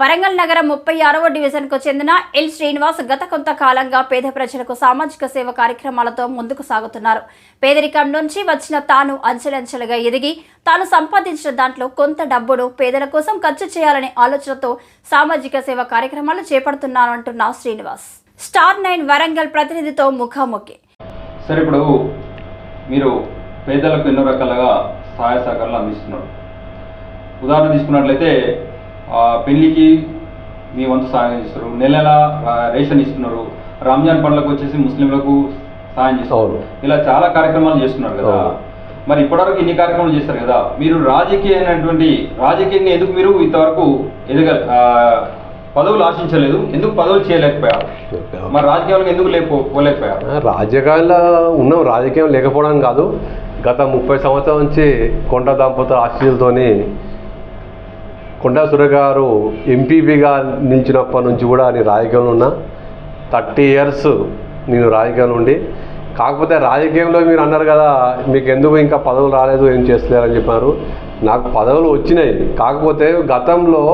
వరంగల్ నగరం ముప్పై ఆరవ డివిజన్కు చెందిన ఎల్ శ్రీనివాస్ గత కొంతకాలంగా పేద ప్రజలకు సామాజిక సేవ కార్యక్రమాలతో ముందుకు సాగుతున్నారు. పేదరికం నుంచి వచ్చిన తాను అంచెలంచెలుగా ఎదిగి తాను సంపాదించిన దాంట్లో కొంత డబ్బును పేదల కోసం ఖర్చు చేయాలనే ఆలోచనతో సామాజిక సేవ కార్యక్రమాలు చేపడుతున్నానంటున్న శ్రీనివాస్. స్టార్ నైన్ వరంగల్ ప్రతినిధితో ముఖాముఖి. సరే ఇప్పుడు మీరు పేదలకు ఎన్నో రకాలుగా సహాయ సహకారాలు అందిస్తున్నారు. ఉదాహరణ తీసుకున్నట్లయితే పెళ్ళికి మీ వంతు సహాయం చేస్తారు. నెల నెల రేషన్ ఇస్తున్నారు. రంజాన్ పండ్లకు వచ్చేసి ముస్లింలకు సహాయం చేస్తారు. ఇలా చాలా కార్యక్రమాలు చేస్తున్నారు కదా. మరి ఇప్పటివరకు ఇన్ని కార్యక్రమాలు చేస్తారు కదా. మీరు రాజకీయమైనటువంటి రాజకీయంగా ఎందుకు మీరు ఇంతవరకు ఎదగ పదవులు ఆశించలేదు? ఎందుకు పదవులు చేయలేకపోయారు? మరి రాజకీయాలకు ఎందుకు లేపో పోలేకపోయారు? రాజకీయాల్లో ఉన్నాం. రాజకీయం లేకపోవడం కాదు. గత ముప్పై సంవత్సరాల నుంచి కొండ దంపతుల ఆశీస్సులతోని కొండాసుర గారు ఎంపీపీగా నిలిచినప్పటి నుంచి కూడా నేను రాజకీయంలో ఉన్నా. థర్టీ ఇయర్స్ నేను రాజకీయంలో ఉండి. కాకపోతే రాజకీయంలో మీరు అన్నారు కదా మీకు ఎందుకు ఇంకా పదవులు రాలేదు ఏం చేస్తలేరని చెప్పారు. నాకు పదవులు వచ్చినాయి. కాకపోతే గతంలో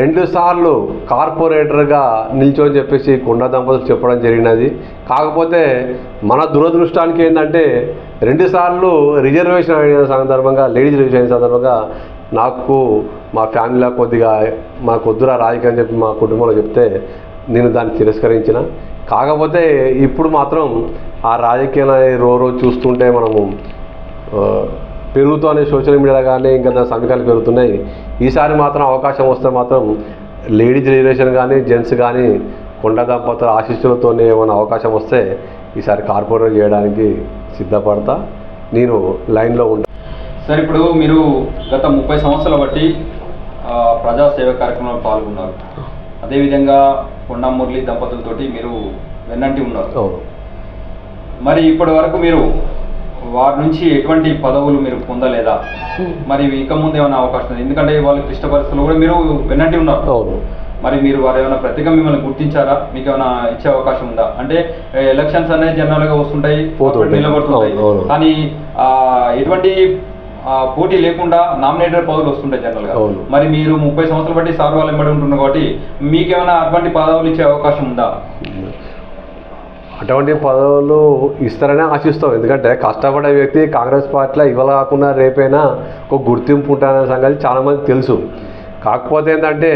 రెండుసార్లు కార్పొరేటర్గా నిల్చోని చెప్పేసి కొండ దంపతులు చెప్పడం జరిగినది. కాకపోతే మన దురదృష్టానికి ఏంటంటే రెండుసార్లు రిజర్వేషన్ అయిన సందర్భంగా లేడీస్ రిజర్వేషన్ సందర్భంగా నాకు మా ఫ్యామిలీలో కొద్దిగా మా వద్దురా రాజకీయం అని చెప్పి మా కుటుంబంలో చెప్తే నేను దాన్ని తిరస్కరించిన. కాకపోతే ఇప్పుడు మాత్రం ఆ రాజకీయాన్ని రో రోజు చూస్తుంటే మనము పెరుగుతూనే సోషల్ మీడియాలో కానీ ఇంకా దాని సమీకాలు పెరుగుతున్నాయి. ఈసారి మాత్రం అవకాశం వస్తే మాత్రం లేడీస్ రిజర్వేషన్ కానీ జెంట్స్ కానీ కొండ దంపతుల ఆశీస్సులతోనే ఏమైనా అవకాశం వస్తే ఈసారి కార్పొరేట్ చేయడానికి సిద్ధపడతా. నేను లైన్లో ఉంటాను సార్ ఇప్పుడు మీరు గత ముప్పై సంవత్సరాల బట్టి ఆ, ప్రజా సేవ కార్యక్రమంలో పాల్గొన్నారు. అదేవిధంగా కొండా మురళి దంపతులతోటి మీరు వెన్నంటి ఉన్నారు. మరి ఇప్పటి వరకు మీరు వారి నుంచి ఎటువంటి పదవులు మీరు పొందలేదా? మరి ఇక ముందు ఏమైనా అవకాశం ఉంది? ఎందుకంటే వాళ్ళ క్లిష్ట పరిస్థితుల్లో కూడా మీరు వెన్నంటి ఉన్నారు. మరి మీరు వారు ఏమైనా ప్రత్యేకంగా మిమ్మల్ని గుర్తించారా? మీకు ఏమైనా ఇచ్చే అవకాశం ఉందా? అంటే ఎలక్షన్స్ అనేది జనరల్గా వస్తుంటాయి నిలబడుతుంటాయి. కానీ ఎటువంటి పోటీ లేకుండా నామినేటెడ్ పదవులు వస్తుంటాయి జనరల్గా అవును. మరి మీరు ముప్పై సంవత్సరాలు బట్టి సార్ వాళ్ళు ఎంబడి ఉంటున్నారు కాబట్టి మీకేమైనా అటువంటి పదవులు ఇచ్చే అవకాశం ఉందా? అటువంటి పదవులు ఇస్తారనే ఆశిస్తాం. ఎందుకంటే కష్టపడే వ్యక్తి కాంగ్రెస్ పార్టీలో ఇవాళ కాకుండా రేపైనా ఒక గుర్తింపు ఉంటారనే సంగతి చాలామంది తెలుసు. కాకపోతే ఏంటంటే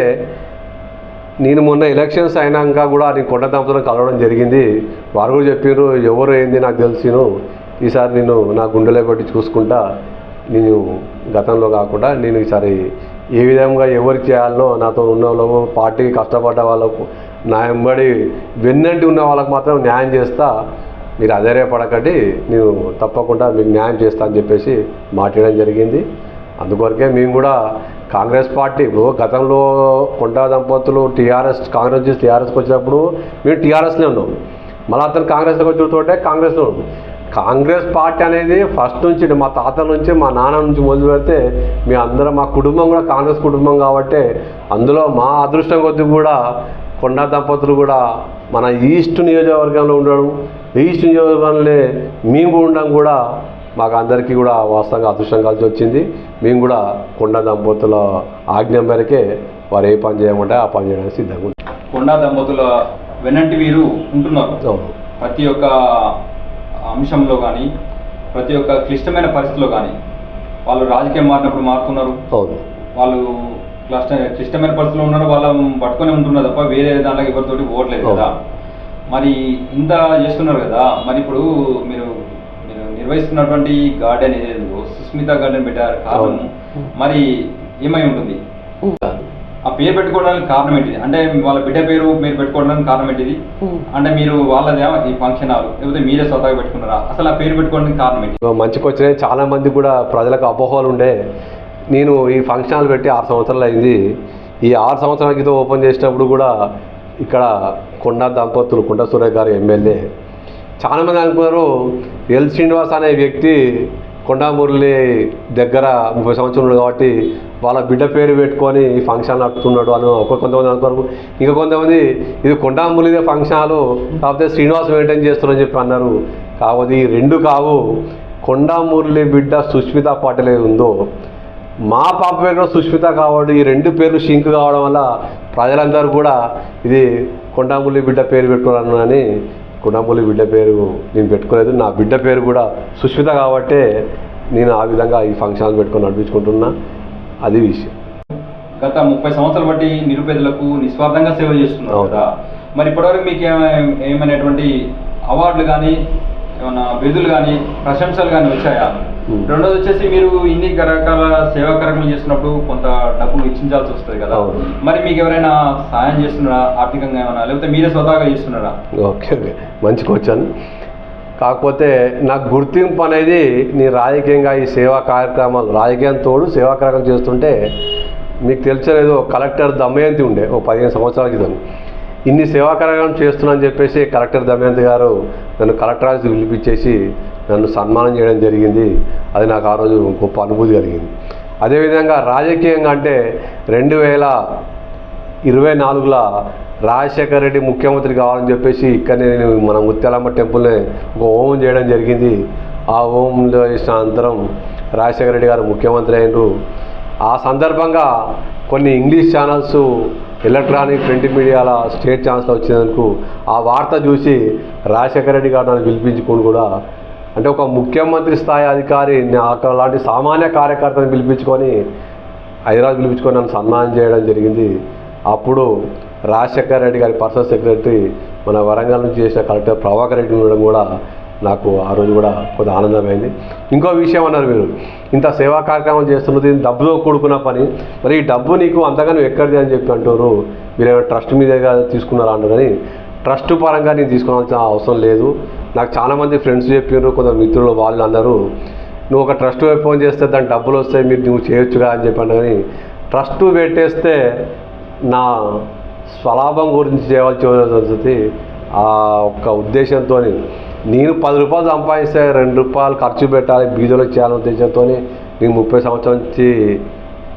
నేను మొన్న ఎలక్షన్స్ అయినాక కూడా నేను కొండ దంపతులను కలవడం జరిగింది. వారు కూడా చెప్పారు ఎవరు ఏంది నాకు తెలిసిను. ఈసారి నేను నా గుండెలో పెట్టి చూసుకుంటా. నేను గతంలో కాకుండా నేను ఈసారి ఏ విధంగా ఎవరికి చేయాలనో నాతో ఉన్న వాళ్ళకు పార్టీకి కష్టపడ్డ వాళ్ళకు నా వెంబడి వెన్నంటి ఉన్న వాళ్ళకు మాత్రం న్యాయం చేస్తా. మీరు అధైర్యపడకండి నేను తప్పకుండా మీకు న్యాయం చేస్తా అని చెప్పేసి మాట్లాడడం జరిగింది. అందుకొరకే మేము కూడా కాంగ్రెస్ పార్టీ ఇప్పుడు గతంలో కొండా దంపతులు టీఆర్ఎస్ కాంగ్రెస్ టీఆర్ఎస్కి వచ్చినప్పుడు మేము టీఆర్ఎస్లో ఉన్నాం. మళ్ళీ అతను కాంగ్రెస్లోకి వచ్చినతోటే కాంగ్రెస్లో ఉన్నాం. కాంగ్రెస్ పార్టీ అనేది ఫస్ట్ నుంచి మా తాతల నుంచి మా నాన్న నుంచి మొదలు పెడితే మీ అందరం మా కుటుంబం కూడా కాంగ్రెస్ కుటుంబం కాబట్టి అందులో మా అదృష్టం కొద్ది కూడా కొండా దంపతులు కూడా మన ఈస్ట్ నియోజకవర్గంలో ఉండడం ఈస్ట్ నియోజకవర్గంలో మేము ఉండడం కూడా మాకు అందరికీ కూడా వాస్తవంగా అదృష్టం కలిసి వచ్చింది. మేము కూడా కొండ దంపతుల ఆజ్ఞ మేరకే వారు ఏ పని చేయమంటే ఆ పని చేయడానికి సిద్ధంగా కొండా దంపతుల వెన్నంటి వీరు ఉంటున్నారు. ప్రతి ఒక్క అంశంలో కానీ ప్రతి ఒక్క క్లిష్టమైన పరిస్థితిలో కానీ వాళ్ళు రాజకీయం మారినప్పుడు మారుతున్నారు. వాళ్ళు క్లిష్ట క్లిష్టమైన పరిస్థితిలో ఉన్నారు వాళ్ళని పట్టుకొని ఉంటున్నారు తప్ప వేరే దాంట్లో ఎవరితోటి ఓట్లేదు కదా. మరి ఇంత చేస్తున్నారు కదా మరి ఇప్పుడు మీరు మీరు నిర్వహిస్తున్నటువంటి గార్డెన్ ఏదేందో సుస్మిత గార్డెన్ పెట్టారు కారణం. మరి ఏమై ఉంటుంది? ఆ పేరు పెట్టుకోవడానికి కారణం ఏంటిది? అంటే వాళ్ళ బిడ్డ పేరు మీరు పెట్టుకోవడానికి కారణం ఏంటిది? అంటే మీరు వాళ్ళదే ఈ ఫంక్షన్ హాల్ లేకపోతే మీరే స్వతహాగా పెట్టుకున్నారా? అసలు ఆ పేరు పెట్టుకోవడానికి కారణం ఏంటి? మంచికి వచ్చినాయి చాలా మంది కూడా ప్రజలకు అపోహలు ఉండే. నేను ఈ ఫంక్షన్ హాల్ పెట్టి ఆరు సంవత్సరాలు అయింది. ఈ ఆరు సంవత్సరాల క్రితం ఓపెన్ చేసినప్పుడు కూడా ఇక్కడ కొండ దంపతులు కొండ సూర్య గారు ఎమ్మెల్యే. చాలామంది అనుకున్నారు ఎల్ శ్రీనివాస్ అనే వ్యక్తి కొండామురళి దగ్గర ముప్పై సంవత్సరాలు ఉన్నాడు కాబట్టి వాళ్ళ బిడ్డ పేరు పెట్టుకొని ఈ ఫంక్షన్ నడుపుతున్నాడు అని ఒక కొంతమంది అనుకున్నారు ఇంకా కొంతమంది ఇది కొండా ఫంక్షన్ హాల్ కాకపోతే శ్రీనివాస్ మెయింటైన్ చేస్తున్నారని చెప్పి అన్నారు. కాకపోతే ఈ రెండు కావు కొండామురళి బిడ్డ సుష్మిత పాటలే ఉందో? మా పాప పేరు సుష్మిత కావడం ఈ రెండు పేర్లు షింక్ కావడం వల్ల ప్రజలందరూ కూడా ఇది కొండాముల్లి బిడ్డ పేరు పెట్టుకున్నాను అని కొండాముల్లి బిడ్డ పేరు నేను పెట్టుకోలేదు. నా బిడ్డ పేరు కూడా సుష్మిత కాబట్టే నేను ఆ విధంగా ఈ ఫంక్షన్ పెట్టుకొని నడిపించుకుంటున్నా. అది విషయం. గత ముప్పై సంవత్సరాలు బట్టి నిరుపేదలకు నిస్వార్థంగా సేవ చేస్తున్నారు. కదా. మరి ఇప్పటివరకు మీకు ఏమ- ఏమైనటువంటి అవార్డులు కానీ ఏమైనా బిరుదులు కానీ ప్రశంసలు కానీ వచ్చాయా. రెండోది వచ్చేసి మీరు ఇన్ని రకాల సేవా కార్యక్రమాలు చేస్తున్నప్పుడు కొంత డబ్బు వెచ్చించాల్సి వస్తుంది కదా. మరి మీకు ఎవరైనా సాయం చేస్తున్నారా? ఆర్థికంగా ఏమైనా లేకపోతే మీరే స్వతహాగా చేస్తున్నారా? Okay okay. మంచి క్వశ్చన్. కాకపోతే నాకు గుర్తింపు అనేది నేను రాజకీయంగా ఈ సేవా కార్యక్రమాలు రాజకీయం తోడు సేవా కార్యక్రమం చేస్తుంటే మీకు తెలిసలేదు కలెక్టర్ దమయంతి ఉండే ఓ పదిహేను సంవత్సరాల క్రితం ఇన్ని సేవా కార్యక్రమం చేస్తున్నానని చెప్పేసి కలెక్టర్ దమయంతి గారు నన్ను కలెక్టర్ ఆఫీస్కి పిలిపించేసి నన్ను సన్మానం చేయడం జరిగింది. అది నాకు ఆ రోజు గొప్ప అనుభూతి కలిగింది. అదేవిధంగా రాజకీయంగా అంటే రెండు వేల ఇరవై నాలుగులో రాజశేఖర రెడ్డి ముఖ్యమంత్రి కావాలని చెప్పేసి ఇక్కడ నేను మన ముత్యాలమ్మ టెంపుల్ని ఒక హోమం చేయడం జరిగింది. ఆ హోమంలో చేసిన అనంతరం రాజశేఖర రెడ్డి గారు ముఖ్యమంత్రి అయినరు. ఆ సందర్భంగా కొన్ని ఇంగ్లీష్ ఛానల్స్ ఎలక్ట్రానిక్ ప్రింట్ మీడియాల స్టేట్ ఛానల్స్లో వచ్చినందుకు ఆ వార్త చూసి రాజశేఖర రెడ్డి గారు నన్ను పిలిపించుకొని కూడా అంటే ఒక ముఖ్యమంత్రి స్థాయి అధికారి నాకు అలాంటి సామాన్య కార్యకర్తను పిలిపించుకొని హైదరాబాద్ పిలిపించుకొని నన్ను సన్మానం చేయడం జరిగింది. అప్పుడు రాజశేఖర రెడ్డి గారి పర్సనల్ సెక్రటరీ మన వరంగల్ నుంచి చేసిన కలెక్టర్ ప్రభాకర్ రెడ్డి ఉండడం కూడా నాకు ఆ రోజు కూడా కొద్ది ఆనందమైంది. ఇంకో విషయం అన్నారు మీరు ఇంత సేవా కార్యక్రమం చేస్తున్నది డబ్బుతో కూడుకున్న పని మరి ఈ డబ్బు నీకు అంతగా నువ్వు ఎక్కడిది అని చెప్పి అంటారు మీరు ట్రస్ట్ మీదేగా తీసుకున్నారా అంటారు కానీ ట్రస్ట్ పరంగా నేను తీసుకోవాల్సిన అవసరం లేదు. నాకు చాలామంది ఫ్రెండ్స్ చెప్పారు కొంత మిత్రులు వాళ్ళు అందరూ నువ్వు ఒక ట్రస్ట్ ఓపెన్ చేస్తే దాని డబ్బులు వస్తాయి మీరు నువ్వు చేయొచ్చుగా అని చెప్పాను కానీ ట్రస్ట్ పెట్టేస్తే నా స్వలాభం గురించి చేయవలసి వస్తుంది ఆ ఒక్క ఉద్దేశంతో నేను పది రూపాయలు సంపాదిస్తే రెండు రూపాయలు ఖర్చు పెట్టాలి బీదోలకు చేయాలనే ఉద్దేశంతో నేను ముప్పై సంవత్సరాల నుంచి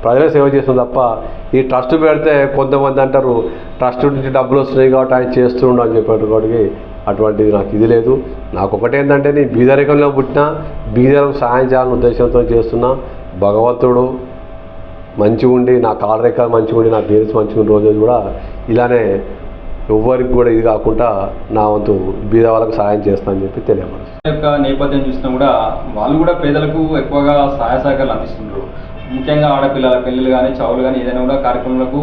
ప్రజల సేవ చేస్తుంది తప్ప ఈ ట్రస్ట్ పెడితే కొంతమంది అంటారు ట్రస్ట్ నుంచి డబ్బులు వస్తున్నాయి కాబట్టి ఆయన చేస్తుండు అని చెప్పేటప్పటికి అటువంటిది నాకు ఇది లేదు. నాకు ఒకటి ఏంటంటే నేను బీదరికంలో పుట్టినా బీదలకు సాయం చేయాలనే ఉద్దేశంతో చేస్తున్నా. భగవంతుడు మంచిగా ఉండి నా కాలరేఖ మంచిగా ఉండి నా పేరెంట్స్ మంచిగా రోజు కూడా ఇలానే ఎవ్వరికి కూడా ఇది కాకుండా నా వంతు బీద వాళ్ళకి సాయం చేస్తానని చెప్పి తెలియపరుస్తాను యొక్క నేపథ్యం చూసినా కూడా వాళ్ళు కూడా పేదలకు ఎక్కువగా సహాయ సహకారాలు అందిస్తున్నారు ముఖ్యంగా ఆడపిల్లల పెళ్ళిళ్ళు కానీ చౌలు కానీ ఏదైనా కూడా కార్యక్రమాలకు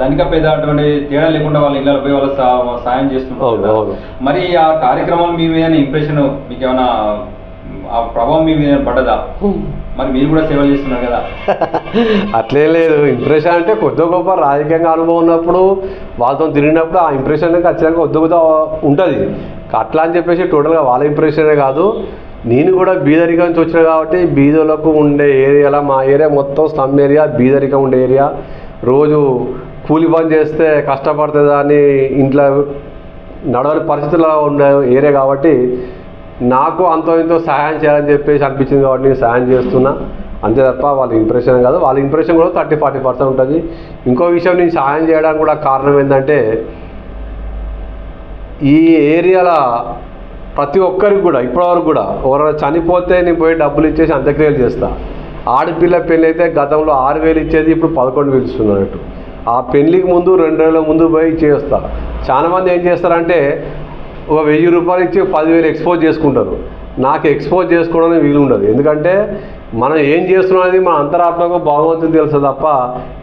ధనిక పేద అటువంటి తేడా లేకుండా వాళ్ళ ఇళ్ళ పోయి వాళ్ళ సా- సాయం చేస్తుంటారు అవును, కదా. అవును. మరి ఆ కార్యక్రమం మీ మీద ఇంప్రెషన్ మీకు ఏమైనా ఆ ప్రభావం మీ మీద పడ్డదా? మరి మీరు కూడా సేవలు చేస్తున్నారు కదా? అట్లేం లేదు. ఇంప్రెషన్ అంటే కొద్ది గొప్ప రాజకీయంగా అనుభవం ఉన్నప్పుడు వాళ్ళతో తిరిగినప్పుడు ఆ ఇంప్రెషన్ ఖచ్చితంగా కొద్ది కొద్ది ఉంటుంది. అట్లా అని చెప్పేసి టోటల్గా వాళ్ళ ఇంప్రెషనే కాదు. నేను కూడా బీదరికం నుంచి వచ్చిన కాబట్టి బీదలకు ఉండే ఏరియాలో మా ఏరియా మొత్తం స్లమ్ ఏరియా బీదరికం ఉండే ఏరియా రోజు కూలి పని చేస్తే కష్టపడుతుందా అని ఇంట్లో నడవని పరిస్థితుల్లో ఉండే ఏరియా కాబట్టి నాకు అంతో ఇంతో సహాయం చేయాలని చెప్పేసి అనిపించింది కాబట్టి నేను సహాయం చేస్తున్నా. అంతే తప్ప వాళ్ళ ఇంప్రెషన్ కాదు. వాళ్ళ ఇంప్రెషన్ కూడా థర్టీ ఫార్టీ పర్సెంట్ ఉంటుంది. ఇంకో విషయం నేను సహాయం చేయడానికి కూడా కారణం ఏంటంటే ఈ ఏరియాల ప్రతి ఒక్కరికి కూడా ఇప్పటివరకు కూడా ఎవరైనా చనిపోతే నేను పోయి డబ్బులు ఇచ్చేసి అంత్యక్రియలు చేస్తా. ఆడపిల్ల పెళ్ళి అయితే గతంలో ఆరు వేలు ఇచ్చేది ఇప్పుడు పదకొండు వేలు ఇస్తున్నట్టు ఆ పెళ్ళికి ముందు రెండు రోజుల ముందు పోయి చేస్తా చాలామంది ఏం చేస్తారంటే ఒక వెయ్యి రూపాయలు ఇచ్చి పదివేలు ఎక్స్పోజ్ చేసుకుంటారు. నాకు ఎక్స్పోజ్ చేసుకోవడానికి వీలు ఉండదు. ఎందుకంటే మనం ఏం చేస్తున్నది మన అంతరాత్మకు భగవంతుని తెలుసు తప్ప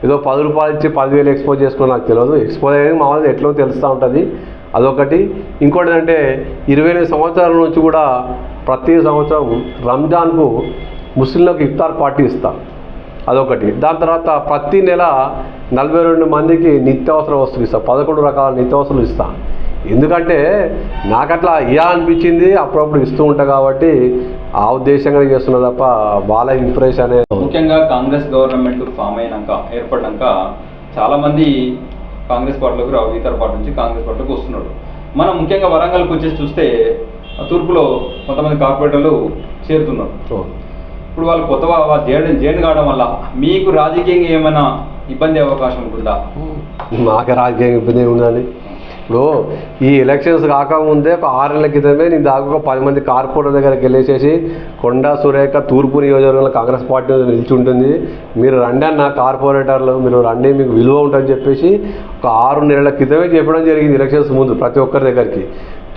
ఏదో పది రూపాయలు ఇచ్చి పదివేలు ఎక్స్పోజ్ చేసుకోవడం నాకు తెలియదు. ఎక్స్పోజ్ అనేది మామూలుగా ఎట్లా తెలుస్తూ ఉంటుంది. అదొకటి. ఇంకోటి ఏంటంటే ఇరవై ఎనిమిది సంవత్సరాల నుంచి కూడా ప్రతి సంవత్సరం రంజాన్కు ముస్లింలకు ఇఫ్తార్ పార్టీ ఇస్తాం. అదొకటి. దాని తర్వాత ప్రతి నెల నలభై రెండు మందికి నిత్యావసర వస్తువులు ఇస్తాం. పదకొండు రకాల నిత్యావసరాలు ఇస్తాం. ఎందుకంటే నాకు అట్లా ఇవ్వాలనిపించింది అప్పుడప్పుడు ఇస్తూ ఉంటా కాబట్టి ఆ ఉద్దేశంగా చేస్తున్నా తప్ప వాళ్ళ ఇంప్రెషన్ అనేది ముఖ్యంగా కాంగ్రెస్ గవర్నమెంట్ ఫామ్ అయినాక ఏర్పడినాక చాలా మంది కాంగ్రెస్ పార్టీలోకి రావు ఇతర పార్టీ నుంచి కాంగ్రెస్ పార్టీలోకి వస్తున్నారు. మనం ముఖ్యంగా వరంగల్కి వచ్చేసి చూస్తే తూర్పులో కొంతమంది కార్పొరేటర్లు చేరుతున్నారు. ఇప్పుడు వాళ్ళు కొత్త వా- వా- జైన్ జైన్ కావడం వల్ల మీకు రాజకీయంగా ఏమైనా ఇబ్బంది అవకాశం ఉంటుందా? మాకు రాజకీయ ఇబ్బంది ఉందండి ఇప్పుడు ఈ ఎలక్షన్స్ కాకముందే ఒక ఆరు నెలల క్రితమే నేను దాకా ఒక పది మంది కార్పొరేటర్ దగ్గరికి వెళ్ళేసేసి కొండా సురేఖ తూర్పు నియోజకవర్గంలో కాంగ్రెస్ పార్టీ నిలిచి ఉంటుంది మీరు రండి అన్న కార్పొరేటర్లు మీరు రండి మీకు విలువ ఉంటుందని చెప్పేసి ఒక ఆరు నెలల క్రితమే చెప్పడం జరిగింది ఎలక్షన్స్ ముందు ప్రతి ఒక్కరి దగ్గరికి.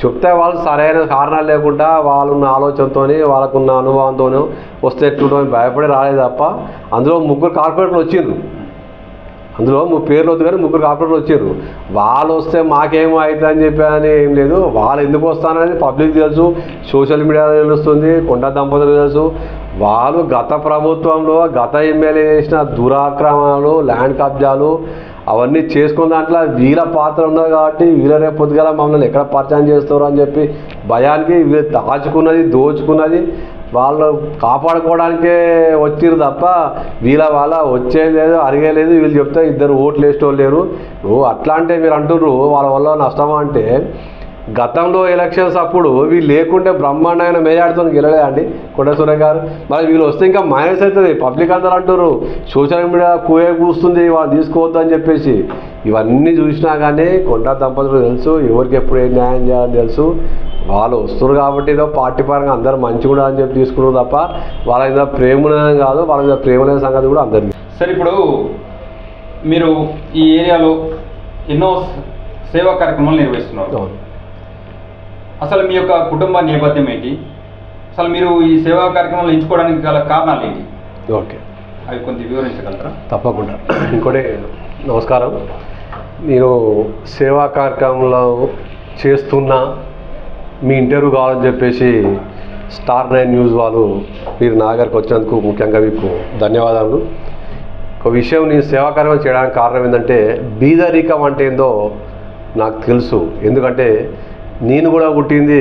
చెప్తే వాళ్ళు సరైన కారణాలు లేకుండా వాళ్ళున్న ఆలోచనతో వాళ్ళకున్న అనుభవంతోనూ వస్తే ఎట్లుంటుందని భయపడి రాలేదు తప్ప అందులో ముగ్గురు కార్పొరేటర్లు వచ్చిండ్రు. అందులో ముగ్గురు పేర్లు వద్దు కానీ ముగ్గురు కార్పొరేటర్లు వచ్చారు. వాళ్ళు వస్తే మాకేమో అవుతుంది అని చెప్పి అని ఏం లేదు. వాళ్ళు ఎందుకు వస్తానని పబ్లిక్ తెలుసు. సోషల్ మీడియా తెలుస్తుంది. కొండ దంపతులు తెలుసు. వాళ్ళు గత ప్రభుత్వంలో గత ఎమ్మెల్యే చేసిన దురాక్రమణలు ల్యాండ్ కబ్జాలు అవన్నీ చేసుకున్న దాంట్లో వీళ్ళ పాత్ర ఉన్నది కాబట్టి వీళ్ళ రేపు పొద్దుగల మమ్మల్ని ఎక్కడ పరిచయం చేస్తారు అని చెప్పి భయానికి వీళ్ళు దాచుకున్నది దోచుకున్నది. వాళ్ళు కాపాడుకోవడానికే వచ్చిర్రు తప్ప వీళ్ళ వాళ్ళ వచ్చేది లేదు అరిగేలేదు వీళ్ళు చెప్తే ఇద్దరు ఓట్లు వేసేటోళ్ళు లేరు. ఓ అట్లా అంటే మీరు అంటున్నారు వాళ్ళ వల్ల నష్టమా అంటే గతంలో ఎలక్షన్స్ అప్పుడు వీళ్ళు లేకుంటే బ్రహ్మాండమైన మేజార్టీతో గెలలేదండి కొండసూర్య గారు. మరి వీళ్ళు వస్తే ఇంకా మైనస్ అవుతుంది. పబ్లిక్ అందరూ అంటారు సోషల్ మీడియా కూయే కూస్తుంది వాళ్ళు తీసుకోవద్దు అని చెప్పేసి. ఇవన్నీ చూసినా కానీ కొండ దంపతులు తెలుసు ఎవరికి ఎప్పుడు ఏం న్యాయం చేయాలని తెలుసు. వాళ్ళు వస్తున్నారు కాబట్టి ఏదో పార్టీ పరంగా అందరూ మంచిగా కూడా అని చెప్పి తీసుకున్నారు తప్ప వాళ్ళ మీద ప్రేమ కాదు వాళ్ళ మీద ప్రేమ లేని సంగతి కూడా అందరికీ సరే ఇప్పుడు మీరు ఈ ఏరియాలో ఎన్నో సేవా కార్యక్రమాలు నిర్వహిస్తున్నారు. అసలు మీ యొక్క కుటుంబ నేపథ్యం ఏంటి? అసలు మీరు ఈ సేవా కార్యక్రమాలు ఎంచుకోవడానికి గల కారణాలు ఏంటి? ఓకే. అవి కొంచెం వివరించగలరా? తప్పకుండా. ఇంకోటి నమస్కారం. నేను సేవా కార్యక్రమంలో చేస్తున్నా మీ ఇంటర్వ్యూ కావాలని చెప్పేసి స్టార్ నైన్ న్యూస్ వాళ్ళు మీరు నా దగ్గరకు వచ్చినందుకు ముఖ్యంగా మీకు ధన్యవాదాలు. ఒక విషయం నేను సేవాకార్యం చేయడానికి కారణం ఏంటంటే బీదరికం అంటే ఏందో నాకు తెలుసు. ఎందుకంటే నేను కూడా పుట్టింది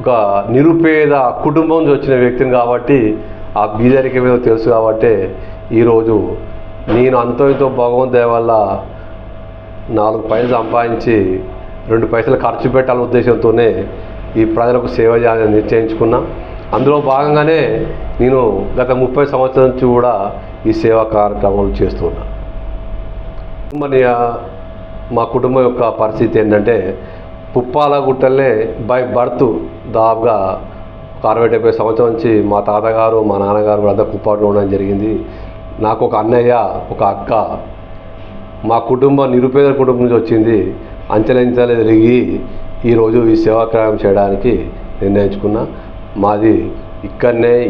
ఒక నిరుపేద కుటుంబం నుంచి వచ్చిన వ్యక్తిని కాబట్టి ఆ బీదరికం ఏదో తెలుసు కాబట్టి ఈరోజు నేను అంతో ఇంతో భగవంతుడి వల్ల నాలుగు పైలు సంపాదించి రెండు పైసలు ఖర్చు పెట్టాలనే ఉద్దేశంతోనే ఈ ప్రజలకు సేవ చేయాలని నిశ్చయించుకున్నా. అందులో భాగంగానే నేను గత ముప్పై సంవత్సరాల నుంచి కూడా ఈ సేవా కార్యక్రమాలు చేస్తున్నా మరి మా కుటుంబం యొక్క పరిస్థితి ఏంటంటే పుప్పాల గుట్టలే బై బర్త్ దాదాపుగా ఒక అరవై డెబ్బై సంవత్సరం నుంచి మా తాతగారు మా నాన్నగారు కూడా అంతా కుప్పాట్లో ఉండడం జరిగింది. నాకు ఒక అన్నయ్య ఒక అక్క. మా కుటుంబం నిరుపేద కుటుంబం నుంచి వచ్చింది. అంచెలంచెలు ఎదిగి ఈరోజు ఈ సేవాకార్యం చేయడానికి నిర్ణయించుకున్నా. మాది ఇక్కడనే